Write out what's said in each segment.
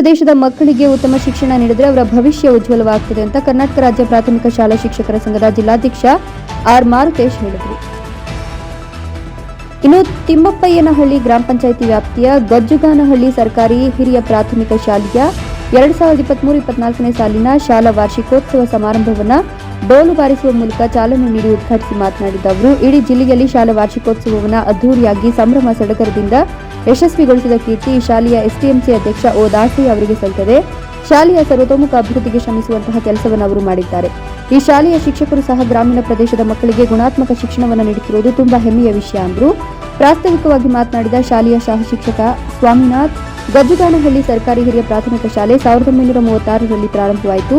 ಪ್ರದೇಶದ ಮಕ್ಕಳಿಗೆ ಉತ್ತಮ ಶಿಕ್ಷಣ ನೀಡಿದರೆ ಅವರ ಭವಿಷ್ಯ ಉಜ್ವಲವಾಗುತ್ತದೆ ಅಂತ ಕರ್ನಾಟಕ ರಾಜ್ಯ ಪ್ರಾಥಮಿಕ ಶಾಲಾ ಶಿಕ್ಷಕರ ಸಂಘದ ಜಿಲ್ಲಾಧ್ಯಕ್ಷ ಆರ್ ಮಾರುತೇಶ್ ಹೇಳಿದರು. ಇನ್ನು ತಿಮ್ಮಪ್ಪಯ್ಯನಹಳ್ಳಿ ಗ್ರಾಮ ಪಂಚಾಯಿತಿ ವ್ಯಾಪ್ತಿಯ ಗಜ್ಜುಗಾನಹಳ್ಳಿ ಸರ್ಕಾರಿ ಹಿರಿಯ ಪ್ರಾಥಮಿಕ ಶಾಲೆಯ ಎರಡ್ ಸಾವಿರದ ಇಪ್ಪತ್ಮೂರು ಇಪ್ಪತ್ನಾಲ್ಕನೇ ಸಾಲಿನ ಶಾಲಾ ವಾರ್ಷಿಕೋತ್ಸವ ಸಮಾರಂಭವನ್ನು ಡೋಲು ಬಾರಿಸುವ ಮೂಲಕ ಚಾಲನೆ ನೀಡಿ ಉದ್ಘಾಟಿಸಿ ಮಾತನಾಡಿದ ಅವರು, ಇಡೀ ಜಿಲ್ಲೆಯಲ್ಲಿ ಶಾಲಾ ವಾರ್ಷಿಕೋತ್ಸವವನ್ನು ಅದ್ದೂರಿಯಾಗಿ ಸಂಭ್ರಮ ಸಡಗರದಿಂದ ಯಶಸ್ವಿಗೊಳಿಸಿದ ಕೀರ್ತಿ ಶಾಲೆಯ ಎಸ್ಟಿಎಂಸಿ ಅಧ್ಯಕ್ಷ ಓ ದಾಸಿ ಅವರಿಗೆ ಸಲ್ಲುತ್ತದೆ. ಶಾಲೆಯ ಸರ್ವತೋಮುಖ ಅಭಿವೃದ್ಧಿಗೆ ಶ್ರಮಿಸುವಂತಹ ಕೆಲಸವನ್ನು ಅವರು ಮಾಡಿದ್ದಾರೆ. ಈ ಶಾಲೆಯ ಶಿಕ್ಷಕರು ಸಹ ಗ್ರಾಮೀಣ ಪ್ರದೇಶದ ಮಕ್ಕಳಿಗೆ ಗುಣಾತ್ಮಕ ಶಿಕ್ಷಣವನ್ನು ನೀಡುತ್ತಿರುವುದು ತುಂಬಾ ಹೆಮ್ಮೆಯ ವಿಷಯ ಅಂದರು. ಪ್ರಾಸ್ತಾವಿಕವಾಗಿ ಮಾತನಾಡಿದ ಶಾಲೆಯ ಸಹ ಶಿಕ್ಷಕ ಸ್ವಾಮಿನಾಥ್ ಗಜ್ಜುಗಾನಹಳ್ಳಿ ಸರ್ಕಾರಿ ಹಿರಿಯ ಪ್ರಾಥಮಿಕ ಶಾಲೆ ಸಾವಿರದ ಒಂಬೈನೂರ ಮೂವತ್ತಾರರಲ್ಲಿ ಪ್ರಾರಂಭವಾಯಿತು.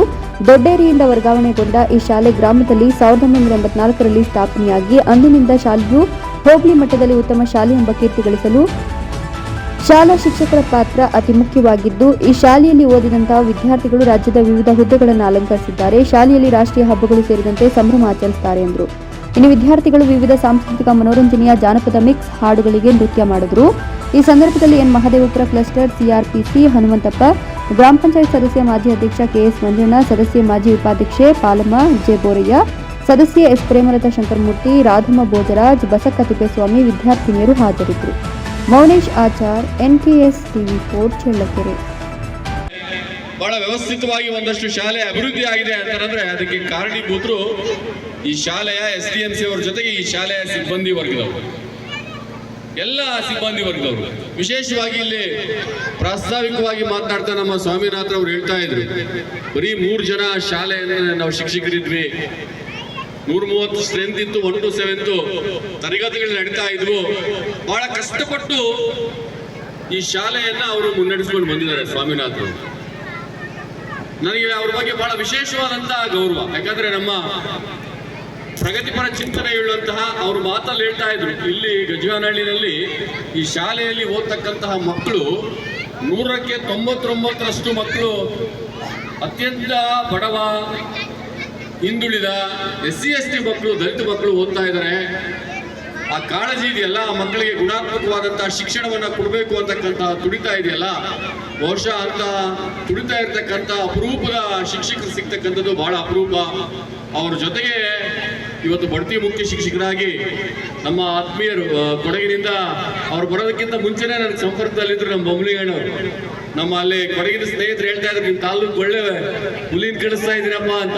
ದೊಡ್ಡೇರಿಯಿಂದ ವರ್ಗಾವಣೆಗೊಂಡ ಈ ಶಾಲೆ ಗ್ರಾಮದಲ್ಲಿ ಸಾವಿರದ ಒಂಬೈನೂರ ಎಂಬತ್ನಾಲ್ಕರಲ್ಲಿ ಸ್ಥಾಪನೆಯಾಗಿ ಅಂದಿನಿಂದ ಶಾಲೆಯು ಹೋಬಳಿ ಮಟ್ಟದಲ್ಲಿ ಉತ್ತಮ ಶಾಲೆ ಎಂಬ ಕೀರ್ತಿ ಗಳಿಸಲು ಶಾಲಾ ಶಿಕ್ಷಕರ ಪಾತ್ರ ಅತಿ ಮುಖ್ಯವಾಗಿದ್ದು, ಈ ಶಾಲೆಯಲ್ಲಿ ಓದಿದಂತಹ ವಿದ್ಯಾರ್ಥಿಗಳು ರಾಜ್ಯದ ವಿವಿಧ ಹುದ್ದೆಗಳನ್ನು ಅಲಂಕರಿಸಿದ್ದಾರೆ. ಶಾಲೆಯಲ್ಲಿ ರಾಷ್ಟ್ರೀಯ ಹಬ್ಬಗಳು ಸೇರಿದಂತೆ ಸಂಭ್ರಮ ಆಚರಿಸುತ್ತಾರೆ ಎಂದರು. ಇನ್ನು ವಿದ್ಯಾರ್ಥಿಗಳು ವಿವಿಧ ಸಾಂಸ್ಕೃತಿಕ ಮನೋರಂಜನೆಯ ಜಾನಪದ ಮಿಕ್ಸ್ ಹಾಡುಗಳಿಗೆ ನೃತ್ಯ ಮಾಡಿದರು. ಈ ಸಂದರ್ಭದಲ್ಲಿ N. Mahadevapura cluster CRPC Hanumanthappa, ಗ್ರಾಮ ಪಂಚಾಯತ್ ಸದಸ್ಯ ಮಾಜಿ ಅಧ್ಯಕ್ಷ ಕೆಎಸ್ ಮಂಜಣ್ಣ, ಸದಸ್ಯೆ ಮಾಜಿ ಉಪಾಧ್ಯಕ್ಷೆ ಪಾಲಮ್ಮ, ಜೆ. ಬೋರಯ್ಯ, ಸದಸ್ಯೆ ಎಸ್. ಪ್ರೇಮಲತಾ ಶಂಕರಮೂರ್ತಿ, ರಾಧಮ್ಮ ಬೋಜರಾಜ್ ಬಸಕ್ಕ ತಿಪ್ಪೇಸ್ವಾಮಿ ವಿದ್ಯಾರ್ಥಿನಿಯರು ಹಾಜರಿದ್ದರು. Mounesh Achar NKS TV four Challakere ಬಹಳ ವ್ಯವಸ್ಥಿತವಾಗಿ ಒಂದಷ್ಟು ಶಾಲೆ ಅಭಿವೃದ್ಧಿ ಆಗಿದೆ ಅಂತಂದ್ರೆ ಅದಕ್ಕೆ ಕಾರಣೀಭೂತರು ಈ ಶಾಲೆಯ ಎಸ್ ಡಿ ಎಂ ಸಿ ಅವರ ಜೊತೆಗೆ ಈ ಶಾಲೆಯ ಸಿಬ್ಬಂದಿ ವರ್ಗದವರು. ಎಲ್ಲ ಸಿಬ್ಬಂದಿ ವರ್ಗದವರು. ವಿಶೇಷವಾಗಿ ಇಲ್ಲಿ ಪ್ರಾಸ್ತಾವಿಕವಾಗಿ ಮಾತನಾಡ್ತಾ ನಮ್ಮ ಸ್ವಾಮಿನಾಥ್ ಅವರು ಹೇಳ್ತಾ ಇದ್ರು, ಬರೀ ಮೂರು ಜನ ಶಾಲೆಯನ್ನು ನಾವು ಶಿಕ್ಷಕರಿದ್ವಿ. ನೂರ ಮೂವತ್ತು ಸ್ಟ್ರೆಂತ್ ಇತ್ತು ಒನ್ ಟು ಸೆವೆಂತ್ ತರಗತಿಗಳು ನಡೀತಾ ಇದ್ವು. ಬಹಳ ಕಷ್ಟಪಟ್ಟು ಈ ಶಾಲೆಯನ್ನ ಅವರು ಮುನ್ನಡೆಸ್ಕೊಂಡು ಬಂದಿದ್ದಾರೆ ಸ್ವಾಮಿನಾಥ್ ನನಗೆ ಅವ್ರ ಬಗ್ಗೆ ಬಹಳ ವಿಶೇಷವಾದಂತಹ ಗೌರವ. ಯಾಕಂದ್ರೆ ನಮ್ಮ ಪ್ರಗತಿಪರ ಚಿಂತನೆ ಹೇಳುವಂತಹ ಅವ್ರ ಮಾತಲ್ಲಿ ಹೇಳ್ತಾ ಇದ್ರು. ಇಲ್ಲಿ ಗಜಗಾನಹಳ್ಳಿನಲ್ಲಿ ಈ ಶಾಲೆಯಲ್ಲಿ ಓದ್ತಕ್ಕಂತಹ ಮಕ್ಕಳು ನೂರಕ್ಕೆ ತೊಂಬತ್ತೊಂಬತ್ತರಷ್ಟು ಮಕ್ಕಳು ಅತ್ಯಂತ ಬಡವ ಹಿಂದುಳಿದ ಎಸ್ ಸಿ ಎಸ್ ಟಿ ಮಕ್ಕಳು, ದಲಿತ ಮಕ್ಕಳು ಓದ್ತಾ ಇದ್ದಾರೆ. ಆ ಕಾಳಜಿ ಇದೆಯಲ್ಲ? ಆ ಮಕ್ಕಳಿಗೆ ಗುಣಾತ್ಮಕವಾದಂತಹ ಶಿಕ್ಷಣವನ್ನ ಕೊಡಬೇಕು ಅಂತಕ್ಕಂತಹ ತುಡಿತ ಇದೆಯಲ್ಲ? ಬಹುಶಃ ಅಂತ ತುಡಿತ ಇರ್ತಕ್ಕಂಥ ಅಪರೂಪದ ಶಿಕ್ಷಕರು ಸಿಗ್ತಕ್ಕಂಥದ್ದು ಬಹಳ ಅಪರೂಪ. ಅವ್ರ ಜೊತೆಗೆ ಇವತ್ತು ಬಡ್ತಿ ಮುಖ್ಯ ಶಿಕ್ಷಕರಾಗಿ ನಮ್ಮ ಆತ್ಮೀಯರು ಕೊಡಗಿನಿಂದ ಅವ್ರು ಬರೋದಕ್ಕಿಂತ ಮುಂಚೆನೇ ನನ್ನ ಸಂಪರ್ಕದಲ್ಲಿದ್ರು ನಮ್ಮ ಬೊಮ್ಮಲಿಗಣ್ಣವರು ನಮ್ಮ ಅಲ್ಲಿ ಕೊಡಗಿನ ಸ್ನೇಹಿತರು ಹೇಳ್ತಾ ಇದ್ರು ನಿಮ್ಮ ತಾಲೂಕು ಒಳ್ಳೆ ಹುಲಿನ ಕಳಿಸ್ತಾ ಇದ್ದೀರಪ್ಪ ಅಂತ.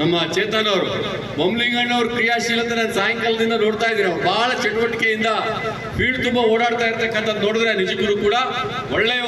ನಮ್ಮ ಚೇತನ್ ಅವರು ಬೊಮ್ಮಲಿಂಗಣ್ಣ ಅವ್ರ ಕ್ರಿಯಾಶೀಲತೆ ನಾನು ಸಾಯಂಕಾಲದಿಂದ ನೋಡ್ತಾ ಇದ್ದೀನಿ ಬಹಳ ಚಟುವಟಿಕೆಯಿಂದ ಫೀಲ್ಡ್ ತುಂಬಾ ಓಡಾಡ್ತಾ ಇರ್ತಕ್ಕಂಥದ್ದು ನೋಡಿದ್ರೆ ನಿಜಕ್ಕೂ ಕೂಡ ಒಳ್ಳೆಯ